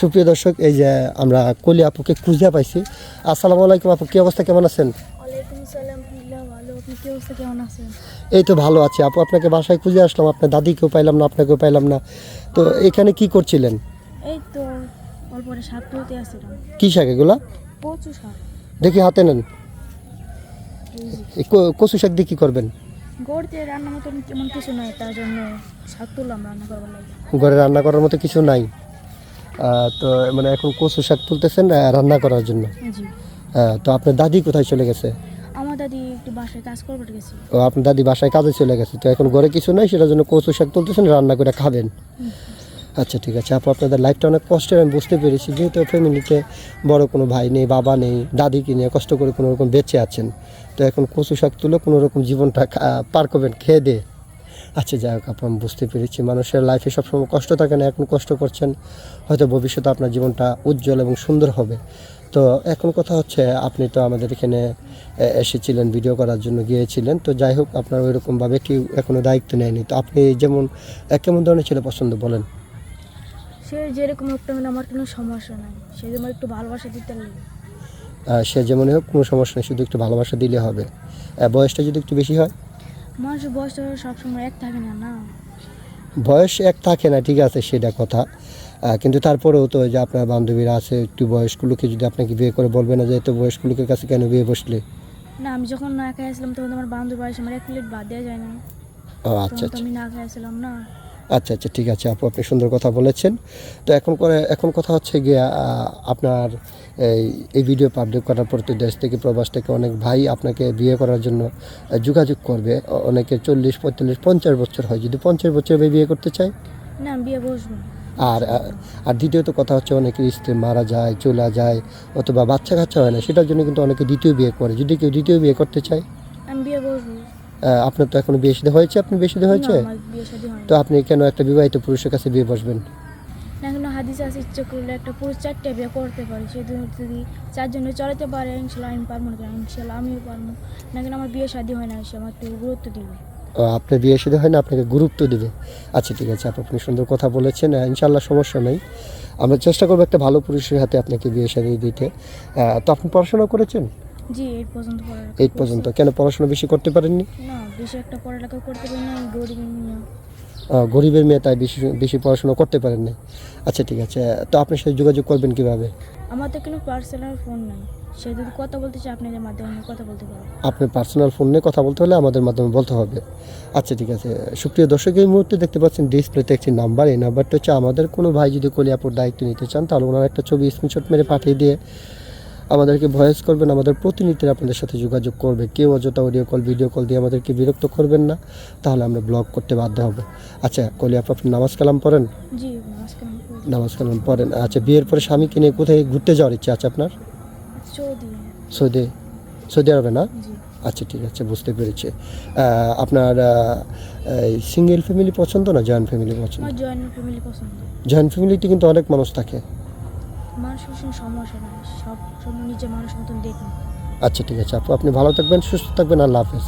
সুপ্রিয় দর্শক এই যে আমরা কলি আপুকে খুঁজে পাইছি। আসসালামু আলাইকুম আপু কি অবস্থা কেমন আছেন? এই তো ভালো আছি। আপু আপনাকে বাসায় খুঁজে আসলাম আপনার দাদিকেও পাইলাম না আপনাকেও পাইলাম না। তো এখানে কি করছিলেন? এই তো অল্পরে শাক তুলতে কি শাক এগুলা? কচু শাক। দেখি হাতে নেন। কচু শাক দিয়ে কী করবেন? গড়তে রান্না মতন কিছু নয় তার জন্য শাক তুললাম রান্না করবার ঘরে রান্না করার মতো কিছু নাই? তো মানে এখন কচু শাক তুলতেছেন রান্না করার জন্য। তো আপনার দাদি কোথায় চলে গেছে? আমার দাদি একটু বাসায় কাজ করবার গেছে। ও আপনার দাদি বাসায় কাজে চলে গেছে। তো এখন ঘরে কিছু নাই সেটার জন্য কচু শাক তুলতেছেন রান্না করে খাবেন। আচ্ছা ঠিক আছে। আপু আপনাদের লাইফটা অনেক কষ্টের আমি বুঝতে পেরেছি। যেহেতু ফ্যামিলিতে বড় কোনো ভাই নেই বাবা নেই দাদিকে নিয়ে কষ্ট করে কোনো রকম বেঁচে আছেন। তো এখন কচু শাক তুলে কোনো রকম জীবনটা পার করবেন খেয়ে দে আচ্ছা যাই হোক আপু আমি বুঝতে পেরেছি। মানুষের লাইফে সবসময় কষ্ট থাকে না এখন কষ্ট করছেন হয়তো ভবিষ্যতে আপনার জীবনটা উজ্জ্বল এবং সুন্দর হবে। তো এখন কথা হচ্ছে আপনি তো আমাদের এখানে এসেছিলেন ভিডিও করার জন্য গিয়েছিলেন। তো যাই হোক আপনার ওই রকমভাবে কেউ এখনও দায়িত্ব নেয়নি। তো আপনি যেমন কেমন ধরনের ছেলে পছন্দ বলেন? সে যেরকম একটা হলে আমার কোনো সমস্যা নাই। সে আমার একটু ভালোবাসা দিতে সে যেমনই হোক কোনো সমস্যা নেই শুধু একটু ভালোবাসা দিলে হবে। বয়সটা যদি একটু বেশি হয়? মানুষের বয়সটা সবসময় এক থাকে না না? বয়স এক থাকে না ঠিক আছে সেটা কথা। কিন্তু তারপরেও তো যে আপনার বান্ধবীরা আছে একটু বয়স্কগুলোকে যদি আপনাকে বিয়ে করে বলবে না যে তো বয়স্কগুলোকের কাছে কেন বিয়ে বসলে? না আমি যখন না খাই আসলাম তখন আমার বান্ধবী আসে আমার এক প্লেট বাদ দেওয়া যায় না ও আচ্ছা তো আচ্ছা। আমি না খাই আসলাম না? আচ্ছা আচ্ছা ঠিক আছে আপু আপনি সুন্দর কথা বলেছেন। তো এখন করে এখন কথা হচ্ছে গিয়ে আপনার এই এই ভিডিও পাবলিক করার পর তো দেশ থেকে প্রবাস থেকে অনেক ভাই আপনাকে বিয়ে করার জন্য যোগাযোগ করবে। অনেকে চল্লিশ পঁয়তাল্লিশ পঞ্চাশ বছর হয়। যদি পঞ্চাশ বছর বিয়ে করতে চায়? না বিয়ে বসবো। আর আর দ্বিতীয়ত কথা হচ্ছে অনেকের স্ত্রী মারা যায় চলে যায় অথবা বাচ্চা কাচ্চা হয় না সেটার জন্য কিন্তু অনেকে দ্বিতীয় বিয়ে করে। যদি কেউ দ্বিতীয় বিয়ে করতে চায় আমি বিয়ে বসবো আহ, আপনার তো এখনও বিয়ে সাথে হয়েছে আপনি বিয়ে হয়েছে? শাদী হয়নি। তো আপনি কেন একটা বিবাহিত পুরুষের কাছে বিয়ে বসবেন? না কোনো হাদিস আছে ইচ্ছে করলে একটা পুরুষ চারটে বিয়ে করতে পারে সে যদি- যদি চারজনে চলাতে পারে ইনশাল্লাহ আমি পারব না ইনশাল্লাহ আমিও পারব না। কেন আমার বিয়ে শাদী হয় না সে আমার একটু গুরুত্ব দিবে। আপনার বিয়ে সাথে হয় না আপনাকে গুরুত্ব দেবে। আচ্ছা ঠিক আছে আপনি সুন্দর কথা বলেছেন ইনশাল্লাহ সমস্যা নেই। আমরা চেষ্টা করব একটা ভালো পুরুষের হাতে আপনাকে বিয়ে সারিয়ে দিতে। তো আপনি পড়াশোনা করেছেন? জি এইট পর্যন্ত পড়ালেখা এইট করছি। পর্যন্ত কেন পড়াশোনা বেশি করতে পারেননি? না বেশি একটা পড়ালেখা করতে না আমি গরিব মেয়ে। গরিবের মেয়ে তাই বেশি বেশি পড়াশোনা করতে পারেননি। আচ্ছা ঠিক আছে। তো আপনার সাথে যোগাযোগ করবেন কীভাবে? আমার তো কোনো পার্সোনাল ফোন নাই। সে যদি কথা বলতে চায় আপনাদের মাধ্যমে কথা বলতে আপনার পার্সোনাল ফোন নিয়ে কথা বলতে হলে আমাদের মাধ্যমে বলতে হবে। আচ্ছা ঠিক আছে। সুপ্রিয় দর্শক এই মুহূর্তে দেখতে পাচ্ছেন ডিসপ্লেতে একটি নাম্বার এই নাম্বারটা হচ্ছে আমাদের। কোনো ভাই যদি কলিয়াপুর দায়িত্ব নিতে চান তাহলে ওনার একটা ছবি স্ক্রিনশট মেরে পাঠিয়ে দিয়ে আমাদেরকে ভয়েস করবেন আমাদের প্রতিনিধিরা আপনাদের সাথে যোগাযোগ করবে। কেউ অযথা অডিও কল ভিডিও কল দিয়ে আমাদেরকে বিরক্ত করবেন না তাহলে আমরা ব্লগ করতে বাধ্য হব। আচ্ছা কলিয়াপ আপনি নামাজ কালাম পড়েন। নামাজ কালাম পড়েন। আচ্ছা বিয়ের পরে স্বামীকে নিয়ে কোথায় ঘুরতে যাওয়ার ইচ্ছে আছে আপনার? সৌদি। সৌদি? আরবে না? আচ্ছা ঠিক আছে বুঝতে পেরেছি। আপনার সিঙ্গেল ফ্যামিলি পছন্দ না জয়েন্ট ফ্যামিলি পছন্দ? জয়েন্ট ফ্যামিলিতে কিন্তু অনেক মানুষ থাকে। মানুষের সঙ্গে সমস্যা নয় সব সময় নিজে মানুষ মতন দেখুন। আচ্ছা ঠিক আছে। আপু, আপনি ভালো থাকবেন, সুস্থ থাকবেন, আল্লাহ হাফেজ।